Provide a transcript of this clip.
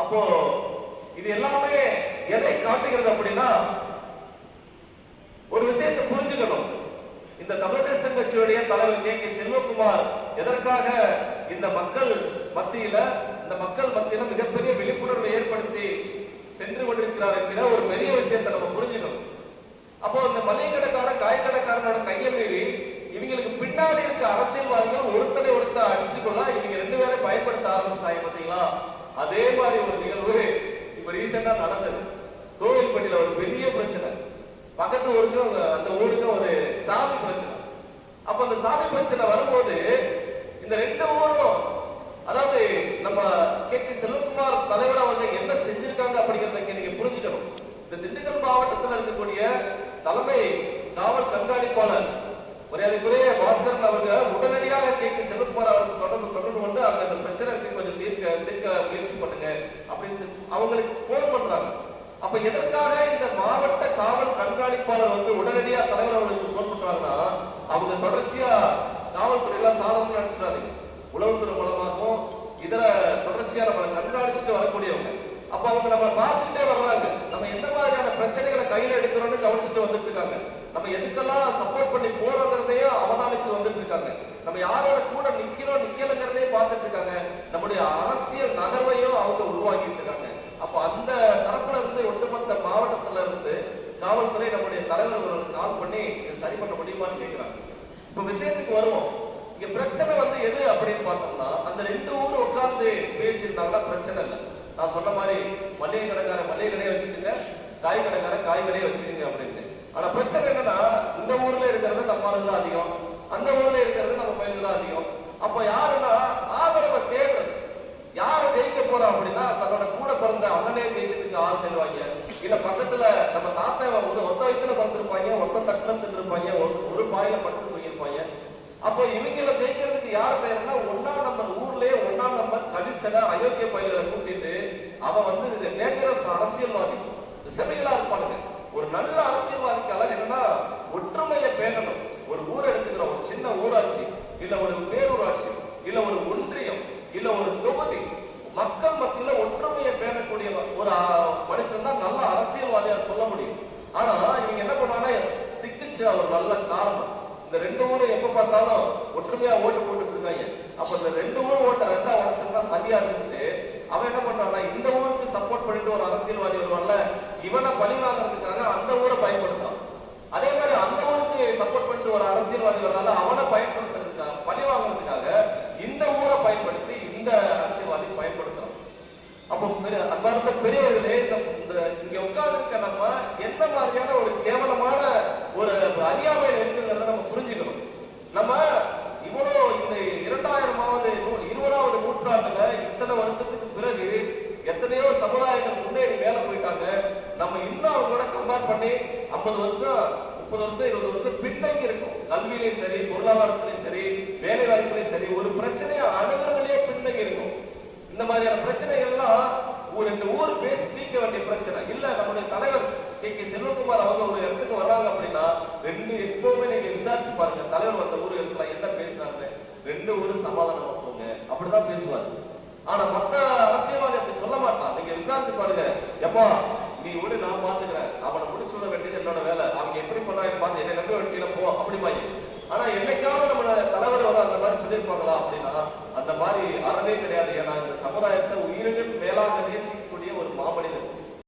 அப்போ இது எல்லாமே எதை காட்டுகிறது அப்படின்னா ஒரு விஷயத்தை புரிஞ்சுக்கணும். இந்த தமிழ் தேசம் கட்சியுடைய தலைவர் கே கே செல்வகுமார் எதற்காக இந்த மக்கள் மத்தியில இந்த மக்கள் மத்தியில மிகப்பெரிய விழிப்புணர்வை ஏற்படுத்தி சென்று கொண்டிருக்கிறார் என்கிற ஒரு பெரிய விஷயத்தை நம்ம புரிஞ்சுக்கணும். அப்போ இந்த மளிகை கடைக்காரன் காய்கடைக்காரனோட கையை மீறி இவங்களுக்கு பின்னாடி இருக்க அரசியல்வாதிகள் ஒருத்தரை ஒருத்தர் அடிச்சுக்கொள்ள இவங்க ரெண்டு பேரை பயன்படுத்த ஆரம்பிச்சிட்டாங்க பாத்தீங்களா? அதே மாதிரி ஒரு நிகழ்வு இப்ப ரீசெண்டா நடந்தது. கோவில்பட்டியில ஒரு பெரிய பிரச்சனை. பக்கத்து ஊருக்கும் அந்த ஊருக்கும் ஒரு சாமி பிரச்சனை. அப்ப அந்த சாமி பிரச்சனை வரும்போது இந்த ரெண்டு ஊரும் அதாவது நம்ம கே கே செல்வகுமார் தலைவர் அவங்க என்ன செஞ்சிருக்காங்க அப்படிங்கறத நீங்க புரிஞ்சுக்கணும். இந்த திண்டுக்கல் மாவட்டத்தில் இருக்கக்கூடிய தலைமை காவல் கண்காணிப்பாளர் மரியாதைக்குரிய பாஸ்கரன் அவங்க உடனடியாக கேட்டு கே செல்வகுமார் அவருக்கு தொடர்பு தொடர்பு கொண்டு அந்த இந்த பிரச்சனை கொஞ்சம் தீர்க்க தீர்க்க முயற்சி பண்ணுங்க அப்படின்னு அவங்களுக்கு போன் பண்றாங்க. அப்ப எதற்காக இந்த மாவட்ட காவல் கண்காணிப்பாளர் வந்து உடனடியா தலைவர் அவர்களுக்கு போன் பண்றாங்கன்னா அவங்க தொடர்ச்சியா காவல்துறையில சாதனம் நினைச்சிடாதீங்க உளவுத்துறை மூலமாகவும் இதர தொடர்ச்சியா நம்மளை கண்காணிச்சுட்டு வரக்கூடியவங்க. அப்ப அவங்க நம்ம பார்த்துட்டே வர்றாங்க. நம்ம எந்த மாதிரியான பிரச்சனைகளை கையில எடுக்கிறோம்னு கவனிச்சுட்டு வந்துட்டு இருக்காங்க. நம்ம எதுக்கெல்லாம் சப்போர்ட் பண்ணி போறோங்கிறதையும் அவதானிச்சு வந்துட்டு இருக்காங்க நம்ம யாரோட கூட நிக்கிறோம் நிக்கலங்கிறதையும் பார்த்துட்டு இருக்காங்க நம்முடைய அரசியல் நகர்வையும் அவங்க உருவாக்கிட்டு இருக்காங்க அப்ப அந்த தரப்புல இருந்து ஒட்டுமொத்த மாவட்டத்துல இருந்து காவல்துறை நம்முடைய தலைவர்களுக்கு கால் பண்ணி சரி பண்ண முடியுமான்னு கேட்கிறாங்க. இப்ப விஷயத்துக்கு வருவோம். இங்க பிரச்சனை வந்து எது அப்படின்னு பார்த்தோம்னா அந்த ரெண்டு ஊர் உட்கார்ந்து பேசியிருந்தாங்கன்னா பிரச்சனை இல்லை. நான் சொன்ன மாதிரி மளிகை கடைக்கார மளிகை கடையை வச்சுக்கோங்க காய் கடைக்கார காய் கடையை வச்சுக்கோங்க அப்படின்னு ஆனா பிரச்சனை என்னன்னா இந்த ஊர்ல இருக்கிறது நம்ம தான் அதிகம். அந்த ஊர்ல இருக்கிறது நம்ம மயிலுக்கு தான் அதிகம். அப்ப யாருன்னா ஆதரவை தேவை யாரை ஜெயிக்க போறோம் அப்படின்னா தன்னோட கூட பிறந்த அவனே ஜெயிக்கிறதுக்கு ஆள் தேடுவாங்க. இல்ல பக்கத்துல நம்ம தாத்தா ஒரு ஒத்த வயசுல பிறந்திருப்பாங்க ஒத்த தட்டுல தின்றுப்பாங்க ஒரு- பாயில படுத்து போயிருப்பாங்க அப்போ இவங்கள ஜெயிக்கிறதுக்கு யார் தேவைன்னா ஒன்னாம் நம்பர் ஊர்லயே ஒன்னாம் நம்பர் கரிசன அயோக்கிய பயிர்களை கூட்டிட்டு அவன் வந்து டேஞ்சரஸ் அரசியல்வாதி. செமைகளா இருப்பானுங்க ஒரு நல்ல அரசியல்வாதிக்கு அழகு என்னன்னா ஒற்றுமையை பேணணும். ஒரு ஊர் எடுத்துக்கிறோம் ஒரு சின்ன ஊராட்சி இல்ல ஒரு பேரூராட்சி இல்ல ஒரு ஒன்றியம் இல்ல ஒரு தொகுதி. மக்கள் மத்தியில ஒற்றுமையை பேணக்கூடிய ஒரு ஆ, மனுஷன் தான் நல்ல அரசியல்வாதியா சொல்ல முடியும் ஆனா இவங்க என்ன பண்ணாங்க சிக்கிச்சு ஒரு நல்ல காரணம். இந்த ரெண்டு ஊரும் எப்ப பார்த்தாலும் ஒற்றுமையா ஓட்டு போட்டுட்டு இருக்காங்க. அப்ப இந்த ரெண்டு ஊரும் ஓட்ட ரெண்டா உடச்சிருந்தா சரியா இருந்துட்டு அவன் என்ன பண்றான்னா இந்த ஊருக்கு சப்போர்ட் பண்ணிட்டு ஒரு அரசியல்வாதி வருவான்ல இவனை பழி வாங்குறதுக்காக அந்த ஊரை பயன்படுத்தான் அதே மாதிரி அந்த ஊருக்கு சப்போர்ட் பண்ணிட்டு ஒரு அரசியல்வாதி வரனால அவனை பயன்படுத்துறதுக்காக பழி வாங்குறதுக்காக இந்த ஊரை பயன்படுத்தி இந்த அரசியல்வாதி பயன்படுத்துறான். அப்போ அன்பார்ந்த பெரியவர்களே இந்த இந்த இங்க உட்கார்ந்துருக்க நம்ம எந்த மாதிரியான ஒரு கேவலமான ஒரு அறியாமையில் இருக்குங்கிறத நம்ம புரிஞ்சுக்கணும் நம்ம இவ்வளவு இந்த இரண்டாயிரமாவது நூ- இருபதாவது நூற்றாண்டுல இத்தனை வருஷத்துக்கு பிறகு எத்தனையோ சமுதாயங்கள் முன்னேறி மேல போயிட்டாங்க நம்ம இன்னும் அவங்களோட கம்பேர் பண்ணி ஐம்பது வருஷம் முப்பது வருஷம் இருபது வருஷம் பின்தங்கி இருக்கும். கல்வியிலையும் சரி பொருளாதாரத்திலையும் சரி வேலை வாய்ப்புலையும் சரி ஒரு பிரச்சனையை அணுகிறதுலயே பின்தங்கி இருக்கும். இந்த மாதிரியான பிரச்சனைகள்லாம் ஒரு ரெண்டு ஊர் பேசி தீர்க்க வேண்டிய பிரச்சனை. இல்ல நம்முடைய தலைவர் கே. கே. செல்வகுமார் அவங்க ஒரு இடத்துக்கு வர்றாங்க அப்படின்னா ரெண்டு எப்பவுமே நீங்க விசாரிச்சு பாருங்க. தலைவர் வந்த ஊர்களுக்கு என்ன பேசினாருன்னு ரெண்டு ஊரும் சமாதானமா போங்க. அப்படிதான் பேசுவாரு. ஆனா மத்த அரசியல்வாதி அப்படி சொல்ல மாட்டான். நீங்க விசாரிச்சு பாருங்க. எப்பா நீ ஓடு நான் பாத்துக்கிறேன் அவனை முடிச்சு விட வேண்டியது என்னோட வேலை. அவங்க எப்படி பண்ணா பார்த்து என்ன நம்ப வேண்டியில போவோம் அப்படி மாதிரி ஆனா என்னைக்காவது நம்ம கணவர் வர அந்த மாதிரி சொல்லியிருப்பாங்களா அப்படின்னா அந்த மாதிரி அறவே கிடையாது. ஏன்னா இந்த சமுதாயத்தை உயிரினும் மேலாக நேசிக்கக்கூடிய ஒரு மாமனிதன்.